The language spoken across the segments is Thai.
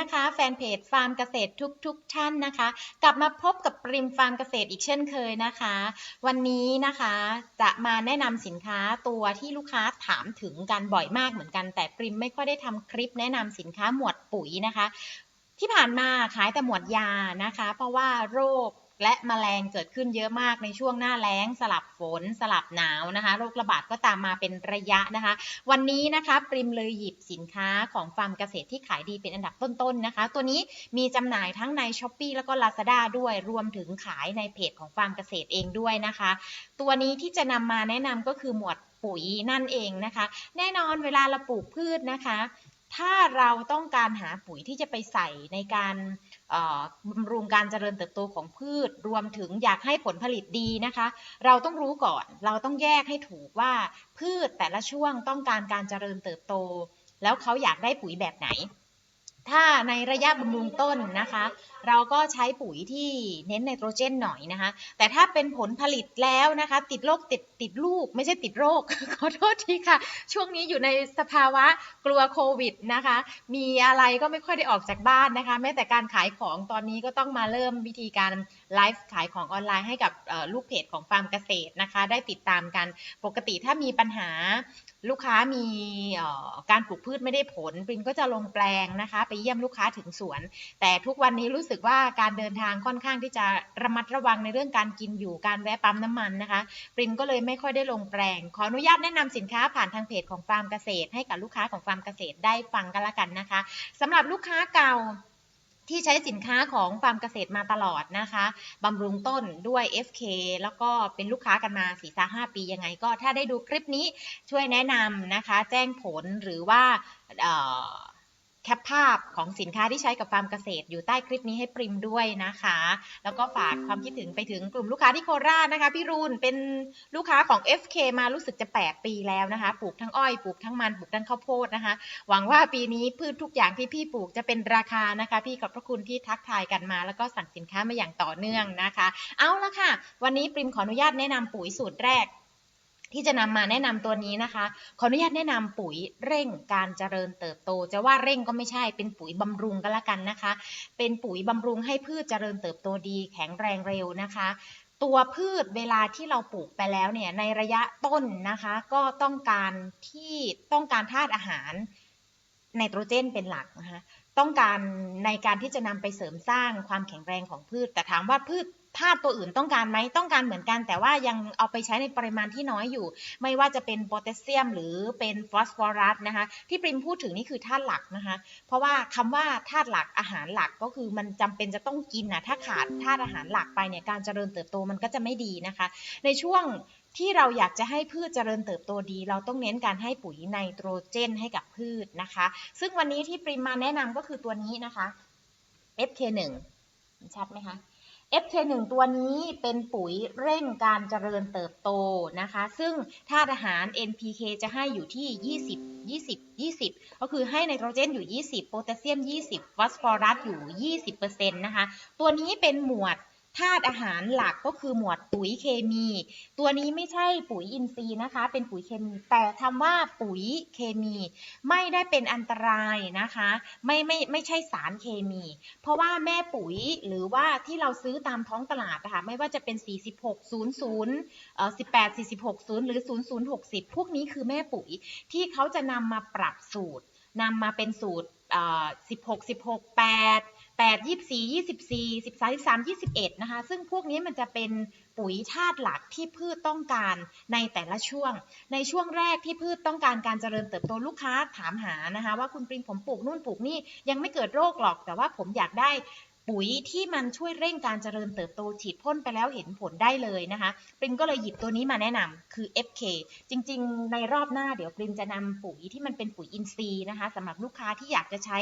นะคะ แฟนเพจฟาร์มเกษตรทุกทุกๆท่านนะคะ กลับมาพบกับปริมฟาร์มเกษตรอีกเช่นเคยนะคะ วันนี้นะคะจะมาแนะนำสินค้าตัวที่ลูกค้าถามถึงกันบ่อยมากเหมือนกัน แต่ปริมไม่ค่อยได้ทำคลิปแนะนำสินค้าหมวดปุ๋ยนะคะ ที่ผ่านมาขายแต่หมวดยานะคะ เพราะว่าโรค และแมลงเกิดขึ้นเยอะมากในช่วงหน้าแล้งสลับฝนสลับหนาวนะคะโรคระบาดก็ตามมาเป็นระยะนะคะ วันนี้นะคะปริมเลยหยิบสินค้าของฟาร์มเกษตรที่ขายดีเป็นอันดับต้นๆนะคะ ตัวนี้มีจำหน่ายทั้งใน s h อ p e e แล้วก็ Lazada ด้วยรวมถึงขายในเพจของฟาร์มเกษตรเองด้วยนะคะ ตัวนี้ที่จะนำมาแนะนำก็คือหมวดปุ๋ยนั่นเองนะคะ แน่นอนเวลาเราปลูกพืชนะคะ ถ้าเราต้องการหาปุ๋ยที่จะไปใส่ในการ บำรุงการเจริญเติบโตของพืช รวมถึงอยากให้ผลผลิตดีนะคะ เราต้องรู้ก่อน เราต้องแยกให้ถูกว่าพืชแต่ละช่วงต้องการการเจริญเติบโต แล้วเขาอยากได้ปุ๋ยแบบไหน ถ้าในระยะบำรุงต้นนะคะเราก็ใช้ปุ๋ยที่เน้นไนโตรเจนหน่อยนะคะ แต่ถ้าเป็นผลผลิตแล้วนะคะ ติดโรคติดติดลูก ไม่ใช่ติดโรค ขอโทษทีค่ะ ช่วงนี้อยู่ในสภาวะกลัวโควิดนะคะ มีอะไรก็ไม่ค่อยได้ออกจากบ้านนะคะ แม้แต่การขายของตอนนี้ก็ต้องมาเริ่มวิธีการไลฟ์ขายของออนไลน์ให้กับลูกเพจของฟาร์มเกษตรนะคะ ได้ติดตามกัน ปกติถ้ามีปัญหาลูกค้ามีการปลูกพืชไม่ได้ผลปริมก็จะลงแปลงนะคะ ไปเยี่ยมลูกค้าถึงสวน แต่ทุกวันนี้รู้สึกว่าการเดินทางค่อนข้างที่จะระมัดระวังในเรื่องการกินอยู่การแวะปั๊มน้ำมันนะคะปริมก็เลยไม่ค่อยได้ลงแปลง ขออนุญาตแนะนำสินค้าผ่านทางเพจของฟาร์มเกษตร ให้กับลูกค้าของฟาร์มเกษตรได้ฟังกันละกันนะคะสำหรับลูกค้าเก่าที่ใช้สินค้าของฟาร์มเกษตรมาตลอดนะคะบำรุงต้นด้วย FK แล้วก็เป็นลูกค้ากันมา4ี่ห้าปียังไงก็ถ้าได้ดูคลิปนี้ช่วยแนะนำนะคะ แจ้งผลหรือว่า แคปภาพของสินค้าที่ใช้กับฟาร์มเกษตร อยู่ใต้คลิปนี้ให้ปริมด้วยนะคะ แล้วก็ฝากความคิดถึงไปถึงกลุ่มลูกค้าที่โคราชนะคะ พี่รูนเป็นลูกค้าของ FK มารู้สึกจะ 8 ปีแล้วนะคะ ปลูกทั้งอ้อย ปลูกทั้งมันปลูกทั้งข้าวโพดนะคะ หวังว่าปีนี้พืชทุกอย่างที่พี่ปลูกจะเป็นราคานะคะ พี่ขอบพระคุณที่ทักทายกันมา แล้วก็สั่งสินค้ามาอย่างต่อเนื่องนะคะ เอาละค่ะ วันนี้ปริมขออนุญาตแนะนำปุ๋ยสูตรแรก ที่จะนำมาแนะนำตัวนี้นะคะ ขออนุญาตแนะนำปุ๋ยเร่งการเจริญเติบโต จะว่าเร่งก็ไม่ใช่ เป็นปุ๋ยบำรุงก็แล้วกันนะคะ เป็นปุ๋ยบำรุงให้พืชเจริญเติบโตดี แข็งแรงเร็วนะคะ ตัวพืชเวลาที่เราปลูกไปแล้วเนี่ย ในระยะต้นนะคะ ก็ต้องการที่ต้องการธาตุอาหารไนโตรเจนเป็นหลักนะคะ ต้องการในการที่จะนำไปเสริมสร้างความแข็งแรงของพืช แต่ถามว่าพืช ธาตุตัวอื่นต้องการไหมต้องการเหมือนกัน แต่ว่ายังเอาไปใช้ในปริมาณที่น้อยอยู่ ไม่ว่าจะเป็นโพแทสเซียม หรือเป็นฟอสฟอรัสนะคะ ที่ปริมพูดถึงนี่คือธาตุหลักนะคะ เพราะว่าคำว่าธาตุหลักอาหารหลักก็คือมันจำเป็นจะต้องกินนะถ้าขาดธาตุอาหารหลักไปเนี่ยการเจริญเติบโตมันก็จะไม่ดีนะคะ ในช่วงที่เราอยากจะให้พืชเจริญเติบโตดี เราต้องเน้นการให้ปุ๋ยไนโตรเจนให้กับพืชนะคะ ซึ่งวันนี้ที่ปริมมาแนะนำก็คือตัวนี้นะคะ FK1 ชัดไหมคะ FK1 ตัวนี้เป็นปุ๋ยเร่งการเจริญเติบโตนะคะ ซึ่งธาตุอาหาร NPK จะให้อยู่ที่ 20 20 20 ก็คือให้ไนโตรเจนอยู่ 20 โพแทสเซียม 20 ฟอสฟอรัสอยู่ 20%นะคะ ตัวนี้เป็นหมวด ธาตุอาหารหลักก็คือหมวดปุ๋ยเคมี ตัวนี้ไม่ใช่ปุ๋ยอินทรีย์นะคะ เป็นปุ๋ยเคมี แต่คำว่าปุ๋ยเคมีไม่ได้เป็นอันตรายนะคะ ไม่ไม่ไม่ใช่สารเคมี เพราะว่าแม่ปุ๋ยหรือว่าที่เราซื้อตามท้องตลาดนะคะไม่ว่าจะเป็น 4600เอ่อ18 46 0 หรือ 0060 พวกนี้คือแม่ปุ๋ยที่เขาจะนำมาปรับสูตรนำมาเป็นสูตรเอ่อ16 16 8 8 24 24 13 13 21นะคะ ซึ่งพวกนี้มันจะเป็นปุ๋ยธาตุหลักที่พืชต้องการในแต่ละช่วง ในช่วงแรกที่พืชต้องการการเจริญเติบโตลูกค้าถามหานะคะ ว่าคุณปริงผมปลูกนู่นปลูกนี่ยังไม่เกิดโรคหรอก แต่ว่าผมอยากได้ ปุ๋ยที่มันช่วยเร่งการเจริญเติบโตฉีดพ่นไปแล้วเห็นผลได้เลยนะคะปริมก็เลยหยิบตัวนี้มาแนะนำคือ FK จริงๆ ในรอบหน้าเดี๋ยวปริมจะนำปุ๋ยที่มันเป็นปุ๋ยอินทรีย์นะคะสำหรับลูกค้าที่อยากจะใช้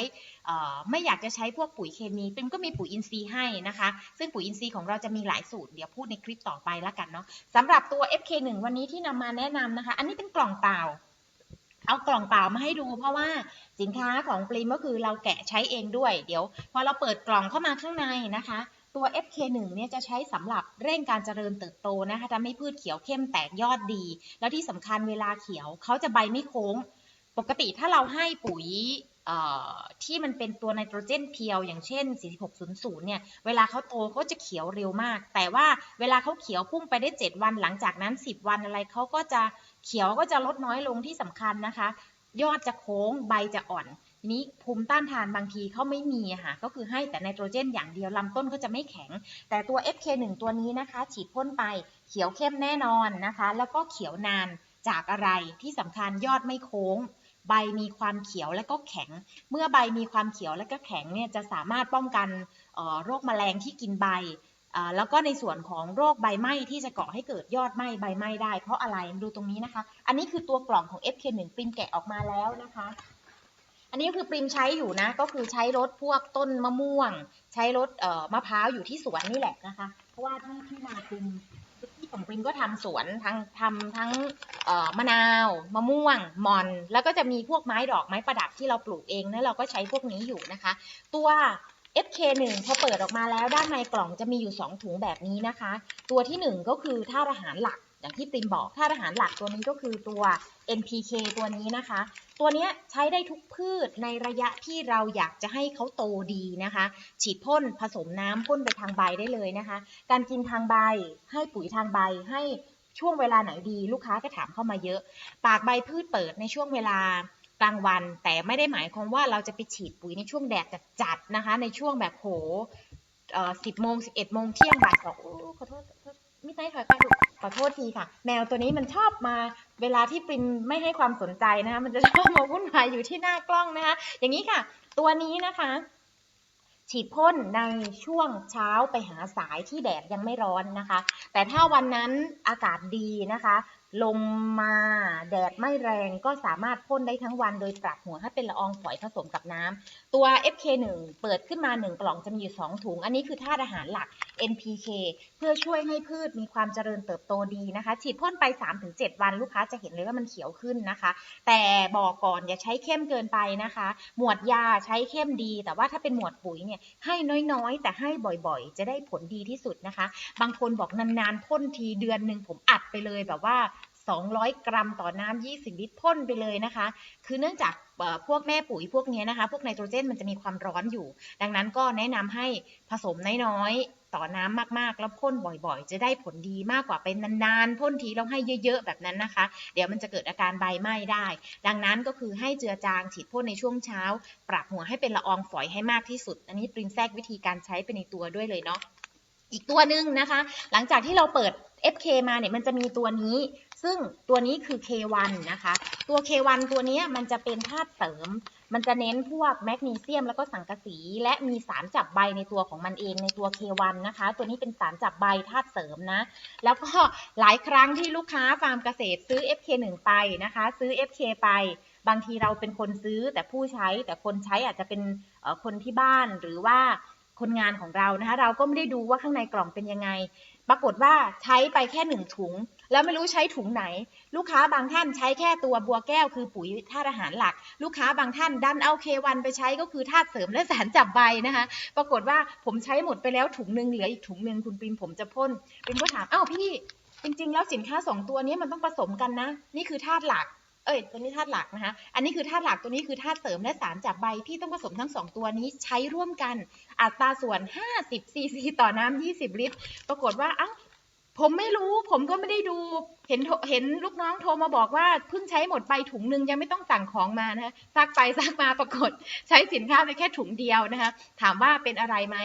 ไม่อยากจะใช้พวกปุ๋ยเคมีปริมก็มีปุ๋ยอินทรีย์ให้นะคะ ซึ่งปุ๋ยอินทรีย์ของเราจะมีหลายสูตรเดี๋ยวพูดในคลิปต่อไปแล้วกันเนาะสำหรับตัว FK1 วันนี้ที่นำมาแนะนำนะคะ อันนี้เป็นกล่องเปล่า เอากล่องเปล่ามาให้ดูเพราะว่าสินค้าของปริมก็คือเราแกะใช้เองด้วย เดี๋ยว พอเราเปิดกล่องเข้ามาข้างในนะคะ ตัว FK1 เนี่ยจะใช้สำหรับเร่งการเจริญเติบโตนะคะทำให้พืชเขียวเข้มแตกยอดดี แล้วที่สำคัญเวลาเขียวเขาจะใบไม่โค้ง ปกติถ้าเราให้ปุ๋ยที่มันเป็นตัวไนโตรเจนเพียว อย่างเช่น 4600 เนี่ย เวลาเขาโตเขาจะเขียวเร็วมาก แต่ว่าเวลาเขาเขียวพุ่งไปได้ 7 วัน หลังจากนั้น 10 วันอะไรเขาก็จะ เขียวก็จะลดน้อยลงที่สำคัญนะคะ ยอดจะโค้งใบจะอ่อนนี้ภูมิต้านทานบางทีเขาไม่มีค่ะก็คือให้แต่ไนโตรเจนอย่างเดียวลำต้นก็จะไม่แข็ง แต่ตัว FK1 ตัวนี้นะคะ ฉีดพ่นไปเขียวเข้มแน่นอนนะคะ แล้วก็เขียวนานจากอะไรที่สำคัญยอดไม่โค้ง ใบมีความเขียวและก็แข็ง เมื่อใบมีความเขียวและก็แข็งเนี่ยจะสามารถป้องกันออโรคแมลงที่กินใบ แล้วก็ในส่วนของโรคใบไหม้ที่จะก่อให้เกิดยอดไหม้ใบไหม้ได้ เพราะอะไรดูตรงนี้นะคะ อันนี้คือตัวกล่องของ FK1 ปริมแกะออกมาแล้วนะคะ อันนี้คือปริมใช้อยู่นะ ก็คือใช้รถพวกต้นมะม่วง ใช้รถมะพร้าวอยู่ที่สวนนี่แหละนะคะ เพราะว่าที่ที่นาปริมที่ของปริมก็ทำสวนทั้งทำทั้งมะนาว มะม่วงมอน แล้วก็จะมีพวกไม้ดอกไม้ประดับที่เราปลูกเองนะเราก็ใช้พวกนี้อยู่นะคะ ตัว FK1 พอเปิดออกมาแล้วด้านในกล่องจะมีอยู่ 2 ถุงแบบนี้นะคะ ตัวที่ 1 ก็คือธาตุอาหารหลักอย่างที่ปริมบอกธาตุอาหารหลักตัวนี้ก็คือตัว NPK ตัวนี้นะคะ ตัวนี้ใช้ได้ทุกพืชในระยะที่เราอยากจะให้เขาโตดีนะคะ ฉีดพ่นผสมน้ำพ่นไปทางใบได้เลยนะคะ การกินทางใบให้ปุ๋ยทางใบให้ช่วงเวลาไหนดีลูกค้าก็ถามเข้ามาเยอะ ปากใบพืชเปิดในช่วงเวลา กลางวัน แต่ไม่ได้หมายความว่าเราจะไปฉีดปุ๋ยในช่วงแดดจัดๆนะคะ ในช่วงแบบโหเอ่อสิบโมงสิบเอ็ดโมงเที่ยงบ่ายสองโอ้ขอโทษมิไนท์ถอยไปขอโทษทีค่ะ แมวตัวนี้มันชอบมา เวลาที่ปริมไม่ให้ความสนใจนะคะมันจะชอบมาวุ่นวายอยู่ที่หน้ากล้องนะคะ อย่างนี้ค่ะ ตัวนี้นะคะ ฉีดพ่นในช่วงเช้าไปหาสายที่แดดยังไม่ร้อนนะคะ แต่ถ้าวันนั้นอากาศดีนะคะ ลมมาแดดไม่แรงก็สามารถพ่นได้ทั้งวันโดยปรับหัวให้เป็นละอองฝอยผสมกับน้ำตัว FK1 เปิดขึ้นมา 1 กล่องจะมีอยู่ 2 ถุง อันนี้คือธาตุอาหารหลัก NPK เพื่อช่วยให้พืชมีความเจริญเติบโตดีนะคะ ฉีดพ่นไป 3-7 วันลูกค้าจะเห็นเลยว่ามันเขียวขึ้นนะคะ แต่บอกก่อนอย่าใช้เข้มเกินไปนะคะ หมวดยาใช้เข้มดี แต่ว่าถ้าเป็นหมวดปุ๋ยเนี่ยให้น้อยๆ แต่ให้บ่อยๆ จะได้ผลดีที่สุดนะคะ บางคนบอกนานๆพ่นทีเดือนหนึ่งผมอัดไปเลยแบบว่า200 กรัมต่อน้ำ 20 ลิตรพ่นไปเลยนะคะ คือเนื่องจากพวกแม่ปุ๋ยพวกเนี้ยนะคะ พวกไนโตรเจนมันจะมีความร้อนอยู่ ดังนั้นก็แนะนำให้ผสมน้อยๆ ต่อน้ำมากๆ แล้วพ่นบ่อยๆ จะได้ผลดีมากกว่าเป็นนานๆพ่นทีแล้วให้เยอะๆ แบบนั้นนะคะ เดี๋ยวมันจะเกิดอาการใบไหม้ได้ ดังนั้นก็คือให้เจือจางฉีดพ่นในช่วงเช้า ปรับหัวให้เป็นละอองฝอยให้มากที่สุด อันนี้ปรินแทรกวิธีการใช้ไปในตัวด้วยเลยเนาะอีกตัวหนึ่งนะคะ หลังจากที่เราเปิด FK มาเนี่ยมันจะมีตัวนี้ ซึ่งตัวนี้คือ K1 นะคะ ตัว K1 ตัวนี้มันจะเป็นธาตุเสริม มันจะเน้นพวกแมกนีเซียมแล้วก็สังกะสี และมีสารจับใบในตัวของมันเองในตัว K1 นะคะ ตัวนี้เป็นสารจับใบธาตุเสริมนะ แล้วก็หลายครั้งที่ลูกค้าฟาร์มเกษตรซื้อ FK1 ไปนะคะ ซื้อ FK ไปบางทีเราเป็นคนซื้อแต่ผู้ใช้แต่คนใช้อาจจะเป็นคนที่บ้านหรือว่าคนงานของเรานะคะเราก็ไม่ได้ดูว่าข้างในกล่องเป็นยังไง ปรากฏว่าใช้ไปแค่หนึ่งถุง แล้วไม่รู้ใช้ถุงไหน ลูกค้าบางท่านใช้แค่ตัวบัวแก้วคือปุ๋ยธาตุอาหารหลัก ลูกค้าบางท่านดันเอาเควันไปใช้ก็คือธาตุเสริมและสารจับใบนะคะ ปรากฏว่าผมใช้หมดไปแล้วถุงหนึ่งเหลืออีกถุงหนึ่งคุณปิมผมจะพ่นปิมก็ถามอ้าวพี่จริง ๆ แล้วสินค้าสองตัวนี้มันต้องผสมกันนะ นี่คือธาตุหลัก เอ้ย ตัวนี้ธาตุหลักนะคะ อันนี้คือธาตุหลัก ตัวนี้คือธาตุเสริมและสารจับใบพี่ต้องผสมทั้งสองตัวนี้ใช้ร่วมกัน อัตราส่วน 50ซีซีต่อน้ำ20 ลิตร ปรากฏว่า เอ้า ผมไม่รู้ ผมก็ไม่ได้ดู เห็นเห็นลูกน้องโทรมาบอกว่าเพิ่งใช้หมดไปถุงหนึ่งยังไม่ต้องสั่งของมานะคะซักไปซักมาปรากฏ ใช้สินค้าไปแค่ถุงเดียวนะคะ ถามว่าเป็นอะไรไหม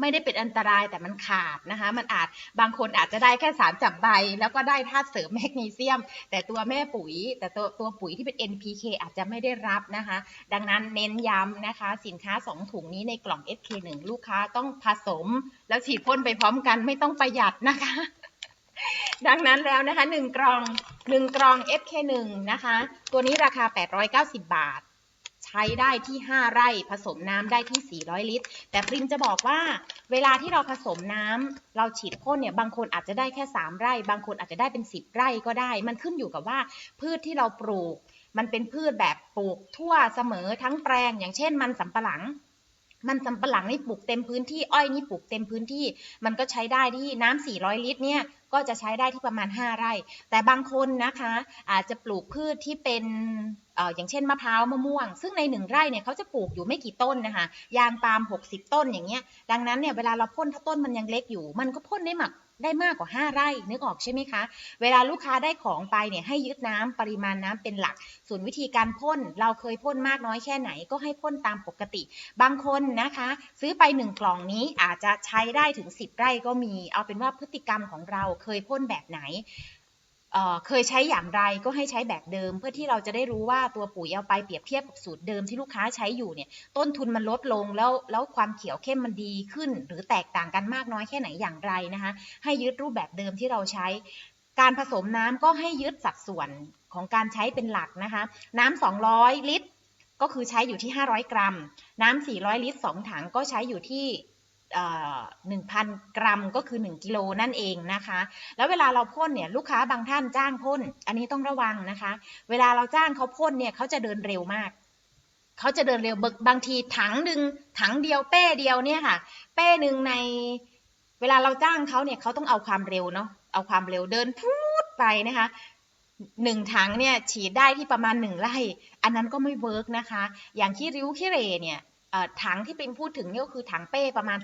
ไม่ได้เป็นอันตรายแต่มันขาดนะคะ มันอาจบางคนอาจจะได้แค่สารจับใบ แล้วก็ได้ธาตุเสริมแมกนีเซียม แต่ตัวแม่ปุ๋ย แต่ตัวตัวปุ๋ยที่เป็น NPK อาจจะไม่ได้รับนะคะ ดังนั้นเน้นย้ำนะคะ สินค้า 2 ถุงนี้ในกล่อง SK1 ลูกค้าต้องผสม แล้วฉีดพ่นไปพร้อมกันไม่ต้องประหยัดนะคะ ดังนั้นแล้วนะคะ1กล่อง1กล่อง SK1 นะคะ ตัวนี้ราคา 890 บาท ใช้ได้ที่ 5 ไร่ผสมน้ำได้ที่ 400 ลิตร แต่ปริมจะบอกว่า เวลาที่เราผสมน้ำเราฉีดพ่นเนี่ยบางคนอาจจะได้แค่ 3 ไร่ บางคนอาจจะได้เป็น 10 ไร่ก็ได้ มันขึ้นอยู่กับว่าพืชที่เราปลูก มันเป็นพืชแบบปลูกทั่วเสมอทั้งแปลง อย่างเช่น มันสำปะหลัง มันสำปะหลังนี่ปลูกเต็มพื้นที่อ้อยนี่ปลูกเต็มพื้นที่ มันก็ใช้ได้ที่น้ำ400 ลิตรเนี่ยก็จะใช้ได้ที่ประมาณ 5 ไร่ แต่บางคนนะคะอาจจะปลูกพืชที่เป็น อย่างเช่นมะพร้าวมะม่วง ซึ่งในหนึ่งไร่เนี่ยเขาจะปลูกอยู่ไม่กี่ต้นนะคะยางปาล์ม60 ต้นอย่างเงี้ยดังนั้นเนี่ยเวลาเราพ่นถ้าต้นมันยังเล็กอยู่ มันก็พ่นได้หมักได้มากกว่า 5 ไร่นึกออกใช่ไหมคะ เวลาลูกค้าได้ของไปเนี่ยให้ยึดน้ำปริมาณน้ำเป็นหลัก ส่วนวิธีการพ่นเราเคยพ่นมากน้อยแค่ไหนก็ให้พ่นตามปกติ บางคนนะคะ ซื้อไปหนึ่งกล่องนี้อาจจะใช้ได้ถึง 10 ไร่ก็มี เอาเป็นว่าพฤติกรรมของเราเคยพ่นแบบไหน เเคยใช้อย่างไรก็ให้ใช้แบบเดิม เพื่อที่เราจะได้รู้ว่าตัวปุ๋ยเอาไปเปรียบเทียบกับสูตรเดิมที่ลูกค้าใช้อยู่เนี่ย ต้นทุนมันลดลงแล้วแล้วความเขียวเข้มมันดีขึ้น หรือแตกต่างกันมากน้อยแค่ไหนอย่างไรนะคะให้ยึดรูปแบบเดิมที่เราใช้ การผสมน้ำก็ให้ยึดสัดส่วนของการใช้เป็นหลักนะคะ น้ำ200 ลิตร ก็คือใช้อยู่ที่ 500 กรัม น้ำ400 ลิตร 2 ถังก็ใช้อยู่ที่ 1,000 กรัมก็คือ 1 กิโลนั่นเองนะคะ แล้วเวลาเราพ่นเนี่ยลูกค้าบางท่านจ้างพ่น อันนี้ต้องระวังนะคะ เวลาเราจ้างเขาพ่นเนี่ยเขาจะเดินเร็วมาก เขาจะเดินเร็วบางบางทีถังหนึ่งถังเดียวเป้เดียวเนี่ยค่ะ เป้หนึ่งในเวลาเราจ้างเขาเนี่ยเขาต้องเอาความเร็วเนาะเอาความเร็วเดินพูดไปนะคะหนึ่งถังเนี่ยฉีดได้ที่ประมาณหนึ่งไร่ อันนั้นก็ไม่เวิร์กนะคะ อย่างขี้ริ้วขี้เรเนี่ย ถังที่ป็นพูดถึงนี่ก็คือถังเป้ประมาณ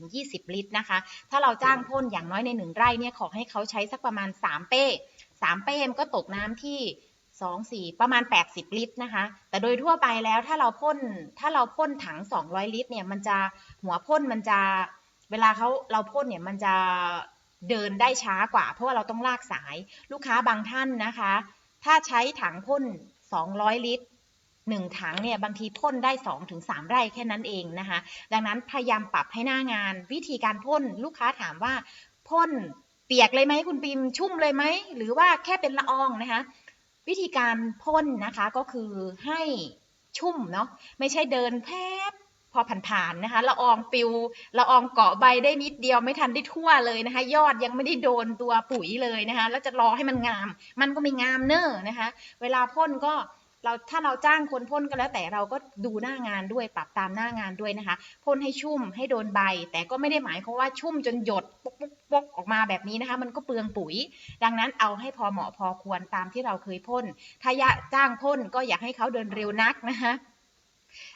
16-20 ลิตรนะคะ ถ้าเราจ้างพ่นอย่างน้อยในหนึ่งไร่เนี่ยขอให้เขาใช้สักประมาณ 3 เป้ 3 เป้มก็ตกน้ำที่2 4ประมาณ 80 ลิตรนะคะ แต่โดยทั่วไปแล้วถ้าเราพ่นถ้าเราพ่นถัง 200 ลิตรเนี่ยมันจะหัวพ่นมันจะเวลาเขาเราพ่นเนี่ยมันจะเดินได้ช้ากว่า เพราะว่าเราต้องลากสายลูกค้าบางท่านนะคะ ถ้าใช้ถังพ่น 200 ลิตร หนึ่งถังเนี่ยบางทีพ่นได้2องถึงสามไร่แค่นั้นเองนะคะ ดังนั้นพยายามปรับให้หน้างาน วิธีการพ่นลูกค้าถามว่าพ่นเปียกเลยไหมคุณปิมชุ่มเลยไหมหรือว่าแค่เป็นละอองนะคะ วิธีการพ่นนะคะก็คือให้ชุ่มเนาะไม่ใช่เดินแพบพอผ่านๆนะคะละอองปิวละอองเกาะใบได้นิดเดียวไม่ทันได้ทั่วเลยนะคะ ยอดยังไม่ได้โดนตัวปุ๋ยเลยนะคะ แล้วจะรอให้มันงาม มันก็ไม่งามเนอนะคะ เวลาพ่นก็ เราถ้าเราจ้างคนพ่นก็แล้วแต่เราก็ดูหน้างานด้วยปรับตามหน้างานด้วยนะคะพ่นให้ชุ่มให้โดนใบ แต่ก็ไม่ได้หมายความว่าชุ่มจนหยดปุ๊กปุ๊กปุ๊กออกมาแบบนี้นะคะ มันก็เปลืองปุ๋ย ดังนั้นเอาให้พอเหมาะพอควรตามที่เราเคยพ่นถ้าจ้างพ่นก็อยากให้เขาเดินเร็วนักนะคะ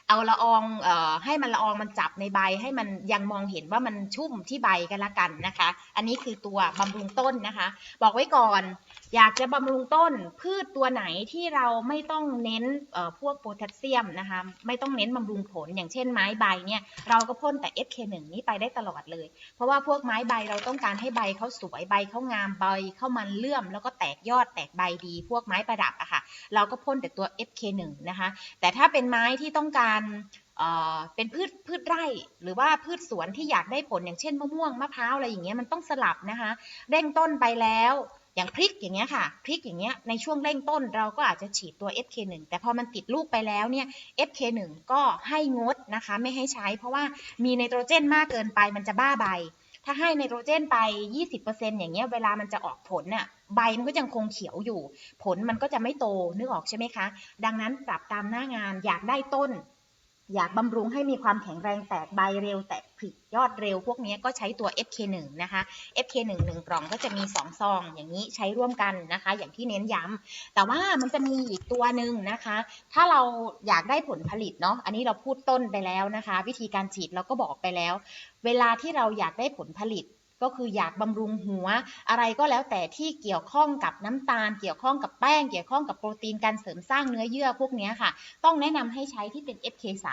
เอาละอองออให้มันละอองมันจับในใบให้มันยังมองเห็นว่ามันชุ่มที่ใบกันละกันนะคะ อันนี้คือตัวบำรุงต้นนะคะ บอกไว้ก่อน อยากจะบำรุงต้นพืชตัวไหนที่เราไม่ต้องเน้นพวกโพแทสเซียมนะคะไม่ต้องเน้นบำรุงผล อย่างเช่นไม้ใบเนี่ยเราก็พ่นแต่ SK1 นี้ไปได้ตลอดเลย เพราะว่าพวกไม้ใบเราต้องการให้ใบเขาสวยใบเขางามใบเขามันเลื่อม แล้วก็แตกยอดแตกใบดี พวกไม้ประดับอะค่ะเราก็พ่นแต่ตัว FK1 นะคะแต่ถ้าเป็นไม้ที่ต้องการเป็นพืชพืชไร่หรือว่าพืชสวนที่อยากได้ผลอย่างเช่นมะม่วงมะพร้าวอะไรอย่างเงี้ยมันต้องสลับนะคะเร่งต้นไปแล้ว อย่างพริกอย่างเงี้ยค่ะพริกอย่างเงี้ยในช่วงเร่งต้นเราก็อาจจะฉีดตัว FK1 แต่พอมันติดลูกไปแล้วเนี่ย FK1 ก็ให้งดนะคะไม่ให้ใช้ เพราะว่ามีไนโตรเจนมากเกินไปมันจะบ้าใบ ถ้าให้ไนโตรเจนไป 20%อย่างเงี้ยเวลามันจะออกผลน่ะใบมันก็ยังคงเขียวอยู่ ผลมันก็จะไม่โตนึกออกใช่ไหมคะ ดังนั้นปรับตามหน้างานอยากได้ต้น อยากบำรุงให้มีความแข็งแรงแตกใบเร็วแตกผลิยอดเร็ว พวกนี้ก็ใช้ตัว FK1 นะคะ FK1 1กล่องก็จะมี 2 ซอง อย่างนี้ใช้ร่วมกันนะคะ อย่างที่เน้นย้ำแต่ว่ามันจะมีอีกตัวหนึ่งนะคะ ถ้าเราอยากได้ผลผลิตเนาะอันนี้เราพูดต้นไปแล้วนะคะ วิธีการฉีดเราก็บอกไปแล้ว เวลาที่เราอยากได้ผลผลิต ก็คืออยากบำรุงหัว อะไรก็แล้วแต่ที่เกี่ยวข้องกับน้ำตาล เกี่ยวข้องกับแป้ง เกี่ยวข้องกับโปรตีนการเสริมสร้างเนื้อเยื่อพวกนี้ค่ะ ต้องแนะนำให้ใช้ที่เป็น FK3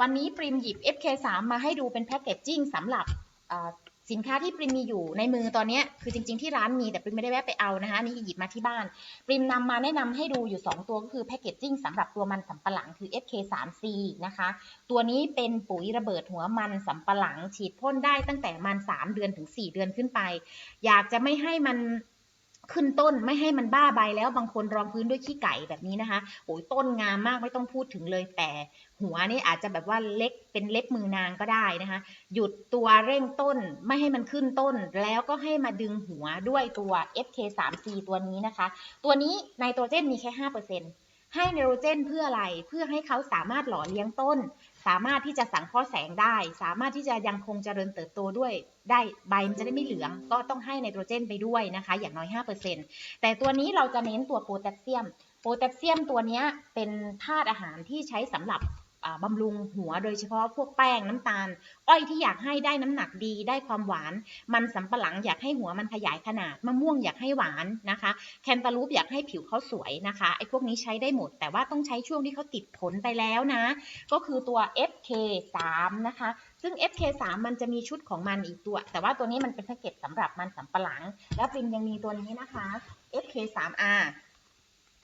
วันนี้ปริมหยิบ FK3 มาให้ดูเป็นแพ็กเกจจิ้งสำหรับ สินค้าที่ปริมมีอยู่ในมือตอนนี้คือจริง ๆที่ร้านมีแต่ปริมไม่ได้แวะไปเอานะคะนี่หยิบมาที่บ้านปริมนำมาแนะนำให้ดูอยู่ 2 ตัวก็คือแพคเกจจิ้งสำหรับตัวมันสำปะหลังคือ FK3C นะคะ ตัวนี้เป็นปุ๋ยระเบิดหัวมันสำปะหลังฉีดพ่นได้ตั้งแต่มัน 3 เดือนถึง 4 เดือนขึ้นไป อยากจะไม่ให้มัน ขึ้นต้นไม่ให้มันบ้าใบแล้วบางคนรองพื้นด้วยขี้ไก่แบบนี้นะคะโอ้ยต้นงามมากไม่ต้องพูดถึงเลย แต่หัวนี่อาจจะแบบว่าเล็กเป็นเล็บมือนางก็ได้นะคะ หยุดตัวเร่งต้นไม่ให้มันขึ้นต้น แล้วก็ให้มาดึงหัวด้วยตัว FK3C ตัวนี้นะคะ ตัวนี้ไนโตรเจนมีแค่ 5%ให้ไนโตรเจนเพื่ออะไร เพื่อให้เขาสามารถหล่อเลี้ยงต้น สามารถที่จะสังเคราะห์แสงได้ สามารถที่จะยังคงเจริญเติบโตด้วยได้ใบมันจะได้ไม่เหลือง ก็ต้องให้ไนโตรเจนไปด้วยนะคะ อย่างน้อย 5%แต่ตัวนี้เราจะเน้นตัวโพแทสเซียม โพแทสเซียมตัวนี้เป็นธาตุอาหารที่ใช้สำหรับ บำรุงหัวโดยเฉพาะพวกแป้งน้ำตาล อ้อยที่อยากให้ได้น้ำหนักดีได้ความหวาน มันสำปะหลังอยากให้หัวมันขยายขนาดมะม่วงอยากให้หวานนะคะ แคนตาลูปอยากให้ผิวเขาสวยนะคะไอ้พวกนี้ใช้ได้หมด แต่ว่าต้องใช้ช่วงที่เขาติดผลไปแล้วนะ ก็คือตัว FK3 นะคะ ซึ่ง FK3 มันจะมีชุดของมันอีกตัว แต่ว่าตัวนี้มันเป็นแพ็กเกจสำหรับมันสำปะหลัง แล้วปริมยังมีตัวนี้นะคะ FK3R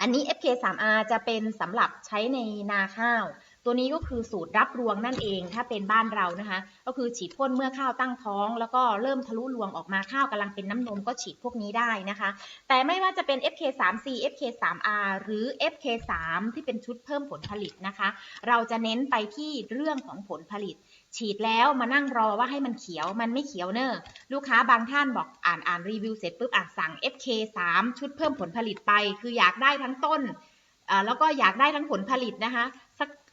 อันนี้ FK3R จะเป็นสำหรับใช้ในนาข้าว ตัวนี้ก็คือสูตรรับรวงนั่นเอง ถ้าเป็นบ้านเรานะคะ ก็คือฉีดพ่นเมื่อข้าวตั้งท้อง แล้วก็เริ่มทะลุรวงออกมาข้าวกำลังเป็นน้ำนมก็ฉีดพวกนี้ได้นะคะ แต่ไม่ว่าจะเป็น FK3C FK3R หรือ FK3 ที่เป็นชุดเพิ่มผลผลิตนะคะ เราจะเน้นไปที่เรื่องของผลผลิต ฉีดแล้วมานั่งรอว่าให้มันเขียวมันไม่เขียวเนอะลูกค้าบางท่านบอกอ่านอ่านรีวิวเสร็จปุ๊บอะสั่ง FK3 ชุดเพิ่มผลผลิตไป คืออยากได้ทั้งต้นแล้วก็อยากได้ทั้งผลผลิตนะคะ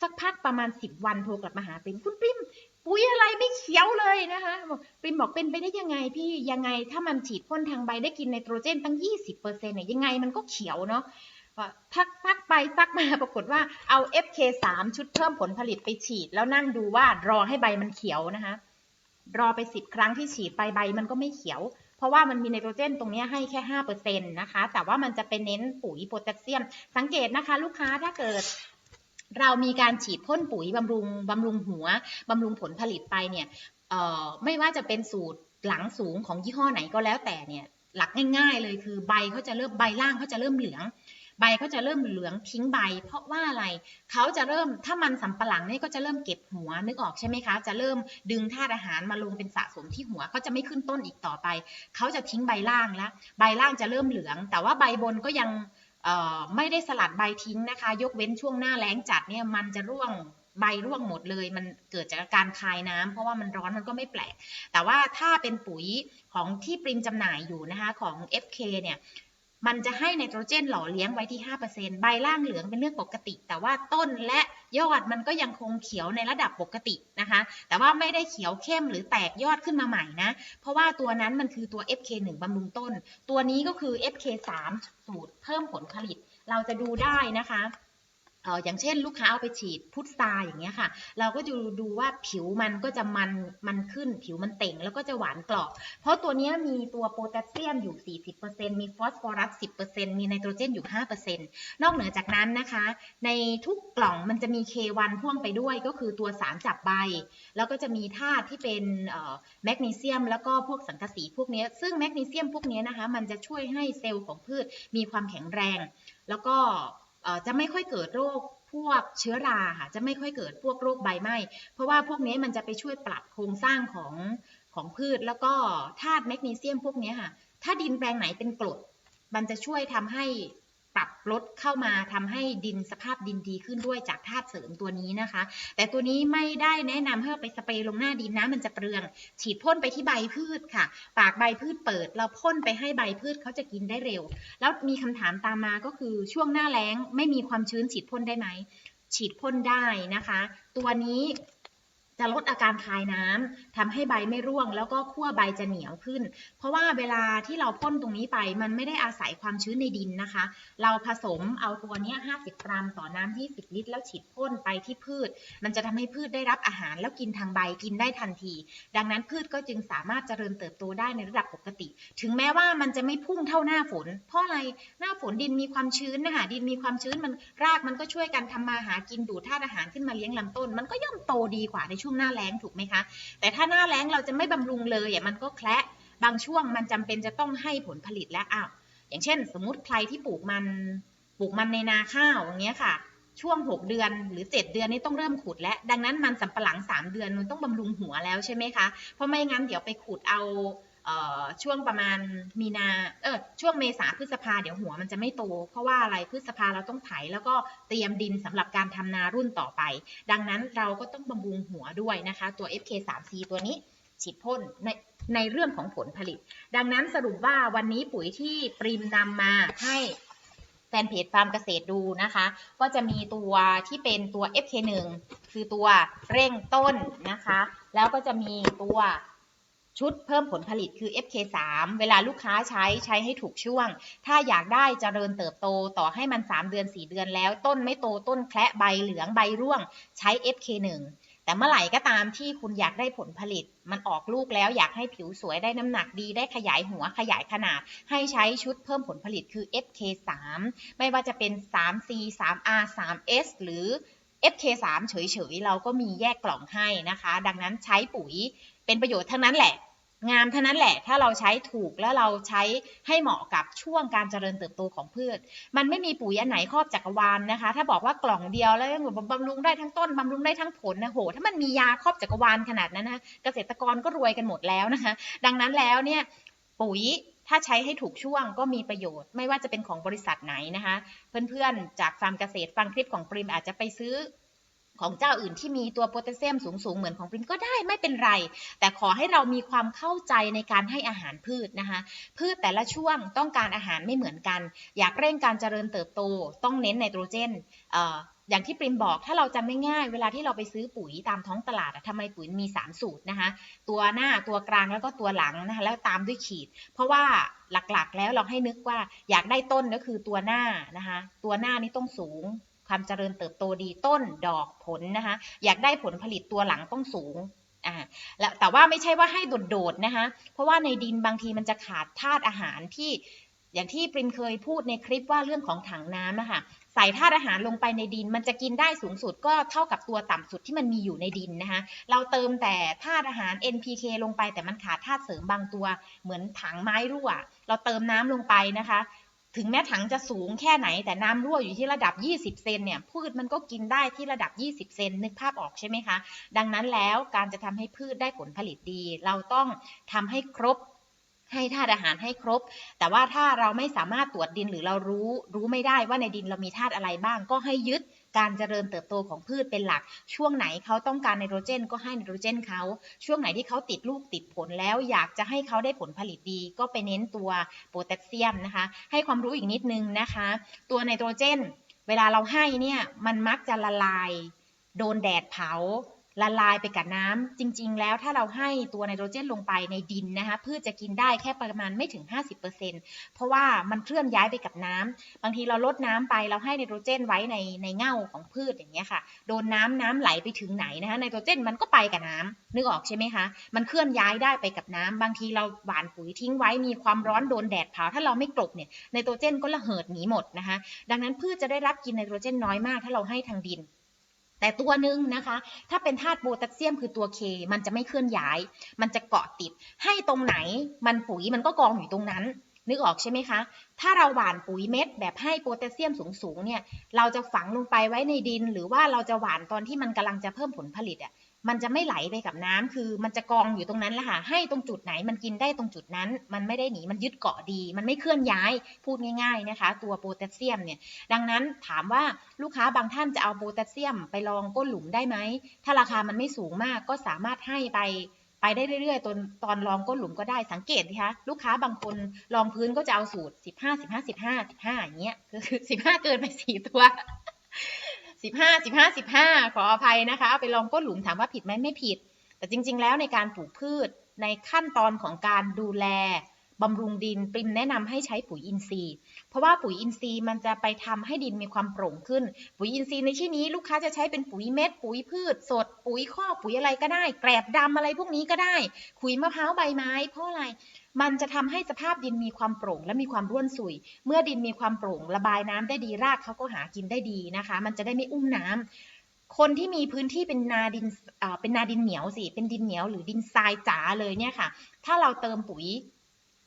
สักพักประมาณ10วันโทรกลับมาหาปริมคุณปริมปุ๋ยอะไรไม่เขียวเลยนะคะบอกปริมบอกเป็นไปได้ยังไงพี่ยังไงถ้ามันฉีดพ่นทางใบได้กินไนโตรเจนตั้ง 20%เนี่ยยังไงมันก็เขียวเนาะทักทักไปซักมาปรากฏว่าเอา FK3 ชุดเพิ่มผลผลิตไปฉีด แล้วนั่งดูว่ารอให้ใบมันเขียวนะคะรอไป 10 ครั้งที่ฉีดไปใบมันก็ไม่เขียว เพราะว่ามันมีไนโตรเจนตรงนี้ให้แค่5%นะคะแต่ว่ามันจะเป็นเน้นปุ๋ยโพแทสเซียม สังเกตนะคะ ลูกค้าถ้าเกิด เรามีการฉีดพ่นปุ๋ยบำรุงบำรุงหัวบำรุงผลผลิตไปเนี่ยไม่ว่าจะเป็นสูตรหลังสูงของยี่ห้อไหนก็แล้วแต่เนี่ยหลักง่ายๆ เลยคือใบเขาจะเริ่มใบล่างเขาจะเริ่มเหลือง ใบเขาจะเริ่มเหลืองทิ้งใบ เพราะว่าอะไรเขาจะเริ่มถ้ามันสำปะหลังเนี่ยก็จะเริ่มเก็บหัวนึกออกใช่ไหมคะ จะเริ่มดึงธาตุอาหารมาลงเป็นสะสมที่หัวเขาจะไม่ขึ้นต้นอีกต่อไปเขาจะทิ้งใบล่างแล้วใบล่างจะเริ่มเหลือง แต่ว่าใบบนก็ยัง ไม่ได้สลัดใบทิ้งนะคะ ยกเว้นช่วงหน้าแล้งจัดเนี่ยมันจะร่วงใบร่วงหมดเลย มันเกิดจากการคายน้ำเพราะว่ามันร้อนมันก็ไม่แปลก แต่ว่าถ้าเป็นปุ๋ยของที่ปริมจำหน่ายอยู่นะคะของ FK เนี่ย มันจะให้ไนโตรเจนหล่อเลี้ยงไว้ที่ 5%ใบล่างเหลืองเป็นเรื่องปกติ แต่ว่าต้นและยอดมันก็ยังคงเขียวในระดับปกตินะคะ แต่ว่าไม่ได้เขียวเข้มหรือแตกยอดขึ้นมาใหม่นะ เพราะว่าตัวนั้นมันคือตัว FK1 บำรุงต้น ตัวนี้ก็คือ FK3 สูตรเพิ่มผลผลิต เราจะดูได้นะคะ อย่างเช่นลูกค้าเอาไปฉีดพุทราอย่างเงี้ยค่ะ เราก็จะดูว่าผิวมันก็จะมันมันขึ้น ผิวมันเต่งแล้วก็จะหวานกรอบ เพราะตัวนี้มีตัวโพแทสเซียมอยู่ 40%มีฟอสฟอรัส 10%มีไนโตรเจนอยู่ 5%นอกเหนือจากนั้นนะคะ ในทุกกล่องมันจะมี K1 พ่วงไปด้วยก็คือตัวสารจับใบ แล้วก็จะมีธาตุที่เป็นแมกนีเซียม แล้วก็พวกสังกะสีพวกนี้ซึ่งแมกนีเซียมพวกนี้นะคะมันจะช่วยให้เซลล์ของพืชมีความแข็งแรง แล้วก็ จะไม่ค่อยเกิดโรคพวกเชื้อราค่ะจะไม่ค่อยเกิดพวกโรคใบไหม้เพราะว่าพวกนี้มันจะไปช่วยปรับโครงสร้างของของพืช แล้วก็ธาตุแมกนีเซียมพวกนี้ค่ะ ถ้าดินแปลงไหนเป็นกรดมันจะช่วยทำให้ ปรับลดเข้ามาทำให้ดินสภาพดินดีขึ้นด้วยจากธาตุเสริมตัวนี้นะคะ แต่ตัวนี้ไม่ได้แนะนำให้ไปสเปรย์ลงหน้าดินนะมันจะเปลือง ฉีดพ่นไปที่ใบพืชค่ะ ปากใบพืชเปิด เราพ่นไปให้ใบพืชเขาจะกินได้เร็ว แล้วมีคำถามตามมาก็คือช่วงหน้าแล้งไม่มีความชื้นฉีดพ่นได้ไหมฉีดพ่นได้นะคะ ตัวนี้ จะลดอาการคายน้ำทำให้ใบไม่ร่วง แล้วก็ขั้วใบจะเหนียวขึ้น เพราะว่าเวลาที่เราพ่นตรงนี้ไปมันไม่ได้อาศัยความชื้นในดินนะคะ เราผสมเอาตัวนี้50 กรัม ต่อน้ำ20ลิตร แล้วฉีดพ่นไปที่พืช มันจะทำให้พืชได้รับอาหารแล้วกินทางใบกินได้ทันที ดังนั้นพืชก็จึงสามารถเจริญเติบโตได้ในระดับปกติ ถึงแม้ว่ามันจะไม่พุ่งเท่าหน้าฝน เพราะอะไรหน้าฝนดินมีความชื้นนะคะดินมีความชื้นมันรากมันก็ช่วยกันทำมาหากินดูดธาตุอาหารขึ้นมาเลี้ยงลำต้น มันก็ย่อมโตดีกว่าในช่วงหน้าแล้งถูกไหมคะ แต่ถ้าหน้าแล้งเราจะไม่บำรุงเลยอะมันก็แคละบางช่วงมันจำเป็นจะต้องให้ผลผลิตแล้วอ้าวอย่างเช่น สมมติใครที่ปลูกมันปลูกมันในนาข้าวอย่างเงี้ยค่ะ ช่วง 6 เดือนหรือ 7 เดือนนี่ต้องเริ่มขุดแล้ว ดังนั้นมันสำปะหลัง 3 เดือนมันต้องบำรุงหัวแล้วใช่ไหมคะ เพราะไม่งั้นเดี๋ยวไปขุดเอา ช่วงประมาณมีนา เออช่วงเมษาพฤษภาเดี๋ยวหัวมันจะไม่โต เพราะว่าอะไรพฤษภาเราต้องไถแล้วก็เตรียมดินสำหรับการทำนารุ่นต่อไป ดังนั้นเราก็ต้องบำรุงหัวด้วยนะคะ ตัว FK3C ตัวนี้ฉีดพ่นในในเรื่องของผลผลิต ดังนั้นสรุปว่าวันนี้ปุ๋ยที่ปริมนำมาให้แฟนเพจฟาร์มเกษตรดูนะคะ ก็จะมีตัวที่เป็นตัว FK1 คือตัวเร่งต้นนะคะ แล้วก็จะมีตัว ชุดเพิ่มผลผลิตคือ FK3 เวลาลูกค้าใช้ใช้ให้ถูกช่วง ถ้าอยากได้เจริญเติบโตต่อให้มัน 3 เดือน 4 เดือนแล้ว ต้นไม่โตต้นแคละใบเหลืองใบร่วง ใช้ FK1 แต่เมื่อไหร่ก็ตามที่คุณอยากได้ผลผลิต มันออกลูกแล้วอยากให้ผิวสวยได้น้ำหนักดีได้ขยายหัวขยายขนาด ให้ใช้ชุดเพิ่มผลผลิตคือ FK3 ไม่ว่าจะเป็น 3C 3R 3S หรือ FK3 เฉยๆ เราก็มีแยกกล่องให้นะคะ ดังนั้นใช้ปุ๋ย เป็นประโยชน์ทั้งนั้นแหละ งามเท่านั้นแหละ ถ้าเราใช้ถูกแล้วเราใช้ให้เหมาะกับช่วงการเจริญเติบโตของพืช มันไม่มีปุ๋ยอันไหนครอบจักรวาลนะคะ ถ้าบอกว่ากล่องเดียวแล้วบำรุงได้ทั้งต้นบำรุงได้ทั้งผลนะโห ถ้ามันมียาครอบจักรวาลขนาดนั้นนะเกษตรกรก็รวยกันหมดแล้วนะคะ ดังนั้นแล้วเนี่ยปุ๋ยถ้าใช้ให้ถูกช่วงก็มีประโยชน์ ไม่ว่าจะเป็นของบริษัทไหนนะคะ เพื่อนๆ จากฟาร์มเกษตรฟังคลิปของปริมอาจจะไปซื้อ ของเจ้าอื่นที่มีตัวโพแทสเซียมสูงๆ เหมือนของปริมก็ได้ไม่เป็นไร แต่ขอให้เรามีความเข้าใจในการให้อาหารพืชนะคะพืชแต่ละช่วงต้องการอาหารไม่เหมือนกัน อยากเร่งการเจริญเติบโต ต้องเน้นไนโตรเจนอย่างที่ปริมบอกถ้าเราจำไม่ง่ายเวลาที่เราไปซื้อปุ๋ยตามท้องตลาดทำไมปุ๋ยมี 3 สูตรนะคะตัวหน้าตัวกลางแล้วก็ตัวหลังนะคะแล้วตามด้วยขีด เพราะว่าหลักๆ แล้วเราให้นึกว่าอยากได้ต้นก็คือตัวหน้านะคะตัวหน้านี่ต้องสูง ความเจริญเติบโตดีต้นดอกผลนะคะอยากได้ผลผลิตตัวหลังต้องสูงอ่าแล้วแต่ว่าไม่ใช่ว่าให้โดดๆนะคะเพราะว่าในดินบางทีมันจะขาดธาตุอาหารที่อย่างที่ปริมเคยพูดในคลิปว่าเรื่องของถังน้ำอะคะใส่ธาตุอาหารลงไปในดิน มันจะกินได้สูงสุดก็เท่ากับตัวต่ำสุดที่มันมีอยู่ในดินนะคะ เราเติมแต่ธาตุอาหาร NPK ลงไปแต่มันขาดธาตุเสริมบางตัว เหมือนถังไม้รั่ว เราเติมน้ำลงไปนะคะ ถึงแม้ถังจะสูงแค่ไหนแต่น้ำรั่วอยู่ที่ระดับ 20 เซนเนี่ยพืชมันก็กินได้ที่ระดับ 20 เซนนึกภาพออกใช่ไหมคะ ดังนั้นแล้วการจะทำให้พืชได้ผลผลิตดี เราต้องทำให้ครบให้ธาตุอาหารให้ครบ แต่ว่าถ้าเราไม่สามารถตรวจดินหรือเรารู้ รู้ไม่ได้ว่าในดินเรามีธาตุอะไรบ้าง ก็ให้ยึด การเจริญเติบโตของพืชเป็นหลัก ช่วงไหนเขาต้องการไนโตรเจน ก็ให้ไนโตรเจนเขา ช่วงไหนที่เขาติดลูกติดผลแล้วอยากจะให้เขาได้ผลผลิตดี ก็ไปเน้นตัวโพแทสเซียมนะคะ ให้ความรู้อีกนิดนึงนะคะ ตัวไนโตรเจน เวลาเราให้เนี่ยมันมักจะละลาย โดนแดดเผา ละลายไปกับน้ำจริง ๆ แล้วถ้าเราให้ตัวไนโตรเจนลงไปในดินนะคะพืชจะกินได้แค่ประมาณไม่ถึง 50%เพราะว่ามันเคลื่อนย้ายไปกับน้ำบางทีเราลดน้ำไปเราให้ไนโตรเจนไว้ในในเง่าของพืชอย่างเงี้ยค่ะ โดนน้ำน้ำไหลไปถึงไหนนะคะไนโตรเจนมันก็ไปกับน้ำนึกออกใช่ไหมคะมันเคลื่อนย้ายได้ไปกับน้ำบางทีเราหว่านปุ๋ยทิ้งไว้มีความร้อนโดนแดดเผาถ้าเราไม่กลบเนี่ยไนโตรเจนก็ระเหิดหนีหมดนะคะ ดังนั้นพืชจะได้รับกินไนโตรเจนน้อยมาก ถ้าเราให้ทางดิน แต่ตัวหนึ่งนะคะ ถ้าเป็นธาตุโพแทสเซียมคือตัวเคมันจะไม่เคลื่อนย้าย มันจะเกาะติด ให้ตรงไหนมันปุ๋ยมันก็กองอยู่ตรงนั้น นึกออกใช่ไหมคะ ถ้าเราหว่านปุ๋ยเม็ดแบบให้โพแทสเซียมสูงๆเนี่ย เราจะฝังลงไปไว้ในดิน หรือว่าเราจะหว่านตอนที่มันกำลังจะเพิ่มผลผลิตอะ มันจะไม่ไหลไปกับน้ำคือมันจะกองอยู่ตรงนั้นแหละค่ะ ให้ตรงจุดไหนมันกินได้ตรงจุดนั้น มันไม่ได้หนี มันยึดเกาะดี มันไม่เคลื่อนย้าย พูดง่าย ๆนะคะ ตัวโพแทสเซียมเนี่ย ดังนั้นถามว่าลูกค้าบางท่านจะเอาโพแทสเซียมไปลองก้นหลุมได้ไหม ถ้าราคามันไม่สูงมากก็สามารถให้ไปไปได้เรื่อยๆตอนตอนลองก้นหลุมก็ได้สังเกตนะคะลูกค้าบางคนลองพื้นก็จะเอาสูตร 15 15 15 15อย่างเงี้ยคือ15 เกินไป4ตัว 15 15 15ขออภัยนะคะเอาไปลองก้นหลุมถามว่าผิดไหมไม่ผิด แต่จริง ๆ แล้วในการปลูกพืชในขั้นตอนของการดูแลบำรุงดินปริมแนะนำให้ใช้ปุ๋ยอินทรีย์ เพราะว่าปุ๋ยอินทรีย์มันจะไปทำให้ดินมีความโปร่งขึ้น ปุ๋ยอินทรีย์ในที่นี้ลูกค้าจะใช้เป็นปุ๋ยเม็ด ปุ๋ยพืช สด ปุ๋ยคอปุ๋ยอะไรก็ได้ แกลบดำอะไรพวกนี้ก็ได้ขุยมะพร้าวใบไม้ เพราะอะไร มันจะทำให้สภาพดินมีความโปร่งและมีความร่วนสุย เมื่อดินมีความโปร่ง ระบายน้ำได้ดีรากเขาก็หากินได้ดีนะคะ มันจะได้ไม่อุ้มน้ำคนที่มีพื้นที่เป็นนาดินเป็นนาดินเหนียวสิ เป็นดินเหนียวหรือดินทรายจ๋าเลยเนี่ยค่ะ ถ้าเราเติมปุ๋ย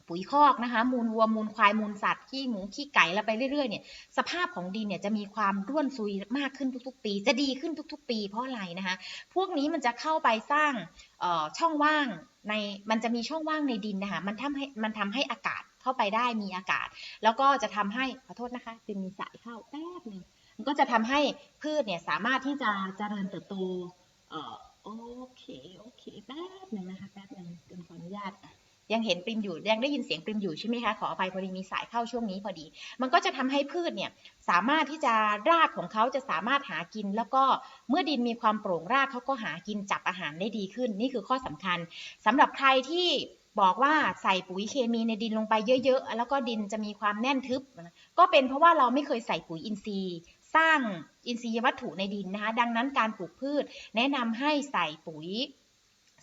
ปุ๋ยคอกนะคะ มูลวัวมูลควายมูลสัตว์ขี้หมูขี้ไก่แล้วไปเรื่อยๆเนี่ยสภาพของดินเนี่ยจะมีความร่วนซุยมากขึ้นทุกๆ ปี จะดีขึ้นทุก ๆ ปีเพราะอะไรนะคะ พวกนี้มันจะเข้าไปสร้างช่องว่างในมันจะมีช่องว่างในดินนะคะมันทำให้มันทำให้อากาศเข้าไปได้มีอากาศ แล้วก็จะทำให้ขอโทษนะคะจึงมีสายเข้าแป๊บหนึงมันก็จะทำให้พืชเนี่ยสามารถที่จะเจริญเติบโตโอเคโอเคแป๊บหนึ่งนะคะแป๊บหนึ่งกินขออนุญาต ยังเห็นปริมอยู่ยังได้ยินเสียงปริมอยู่ใช่ไหมคะขออภัยพอดีมีสายเข้าช่วงนี้พอดี มันก็จะทำให้พืชเนี่ยสามารถที่จะรากของเขาจะสามารถหากิน แล้วก็เมื่อดินมีความโปร่งรากเขาก็หากินจับอาหารได้ดีขึ้น นี่คือข้อสำคัญสำหรับใครที่บอกว่าใส่ปุ๋ยเคมีในดินลงไปเยอะๆ แล้วก็ดินจะมีความแน่นทึบ ก็เป็นเพราะว่าเราไม่เคยใส่ปุ๋ยอินทรีย์ สร้างอินทรีย์วัตถุในดินนะคะ ดังนั้นการปลูกพืชแนะนำให้ใส่ปุ๋ย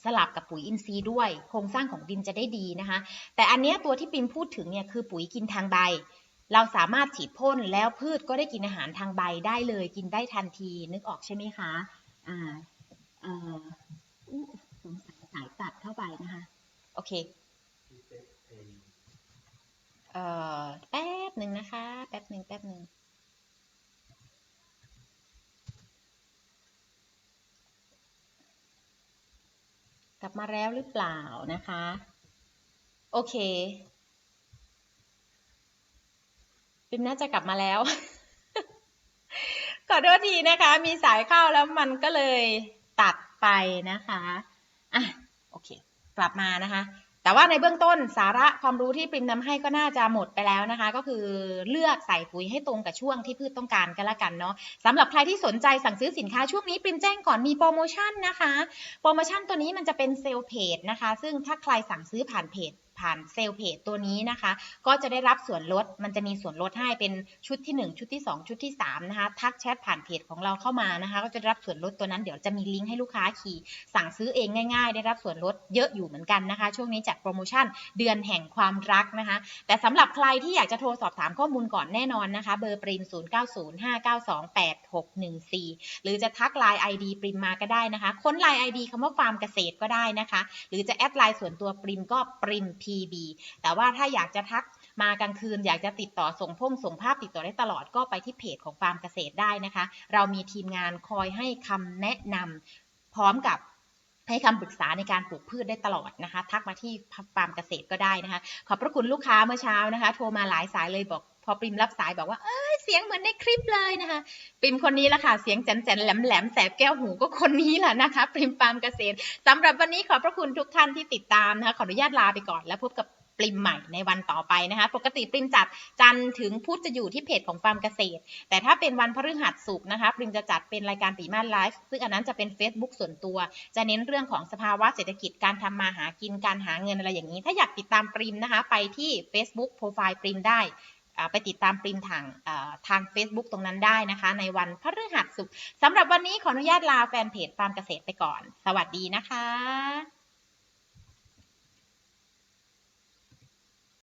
สลับกับปุ๋ยอินทรีย์ด้วย โครงสร้างของดินจะได้ดีนะคะ แต่อันนี้ตัวที่ปิมพูดถึงเนี่ยคือปุ๋ยกินทางใบ เราสามารถฉีดพ่นแล้วพืชก็ได้กินอาหารทางใบได้เลยกินได้ทันทีนึกออกใช่ไหมคะอ่าเอ่อสงสัยสายตัดเข้าไปนะคะโอเคเอ่อแป๊บหนึ่งนะคะ แป๊บหนึ่งแป๊บหนึ่ง กลับมาแล้วหรือเปล่านะคะ โอเคปิมน่าจะกลับมาแล้ว ขอโทษทีนะคะ มีสายเข้าแล้วมันก็เลยตัดไปนะคะอะโอเค กลับมานะคะ แต่ว่าในเบื้องต้นสาระความรู้ที่ปริมนำให้ก็น่าจะหมดไปแล้วนะคะ ก็คือเลือกใส่ปุ๋ยให้ตรงกับช่วงที่พืชต้องการกันละกันเนาะสำหรับใครที่สนใจสั่งซื้อสินค้าช่วงนี้ปริมแจ้งก่อนมีโปรโมชั่นนะคะ โปรโมชั่นตัวนี้มันจะเป็นเซลล์เพจนะคะ ซึ่งถ้าใครสั่งซื้อผ่านเพจ ผ่านเซลล์เพจตัวนี้นะคะ ก็จะได้รับส่วนลด มันจะมีส่วนลดให้เป็นชุดที่ 1 ชุดที่ 2 ชุดที่3นะคะ ทักแชทผ่านเพจของเราเข้ามานะคะ ก็จะรับส่วนลดตัวนั้น เดี๋ยวจะมีลิงก์ให้ลูกค้าขี่ สั่งซื้อเองง่าย ๆ ได้รับส่วนลดเยอะอยู่เหมือนกันนะคะ ช่วงนี้จัดโปรโมชั่นเดือนแห่งความรักนะคะ แต่สำหรับใครที่อยากจะโทรสอบถามข้อมูลก่อนแน่นอนนะคะ เบอร์ปริม 0905928614 หรือจะทักไลน์ ID ปริมมาก็ได้นะคะ ค้นไลน์ ID คำว่าฟาร์มเกษตรก็ได้นะคะ หรือจะแอดไลน์ส่วนตัวปริมก็ปริมพี PB แต่ว่าถ้าอยากจะทักมากลางคืนอยากจะติดต่อส่งพงส่งภาพติดต่อได้ตลอดก็ไปที่เพจของฟาร์มเกษตรได้นะคะ เรามีทีมงานคอยให้คำแนะนำพร้อมกับให้คำปรึกษาในการปลูกพืชได้ตลอดนะคะ ทักมาที่ฟาร์มเกษตรก็ได้นะคะ ขอบพระคุณลูกค้าเมื่อเช้านะคะ โทรมาหลายสายเลยบอก พอปริมรับสายบอกว่า เอ้ยเสียงเหมือนในคลิปเลยนะคะปริมคนนี้แหละค่ะ เสียงแจันๆแหลมๆแสบแก้วหูก็คนนี้แหละนะคะปริมฟาร์มเกษตรสำหรับวันนี้ขอบพระคุณทุกท่านที่ติดตามนะคะ ขออนุญาตลาไปก่อนแล้วพบกับปริมใหม่ในวันต่อไปนะคะ ปกติปริมจัดจันทร์ถึงพุธจะอยู่ที่เพจของฟาร์มเกษตร แต่ถ้าเป็นวันพฤหัสศุกนะคะปริมจะจัดเป็นรายการปีมาไลฟ์ซึ่งอันนั้นจะเป็น Facebook ส่วนตัว จะเน้นเรื่องของสภาวะเศรษฐกิจการทำมาหากินการหาเงินอะไรอย่างนี้ ถ้าอยากติดตามปริมนะคะ ไปที่ Facebook โปรไฟล์ปริมได้ ไปติดตามปริมทางทาง Facebook ตรงนั้นได้นะคะ ในวันพฤหัสสุขสำหรับวันนี้ขออนุญาตลาแฟนเพจฟาร์มเกษตรไปก่อน สวัสดีนะคะ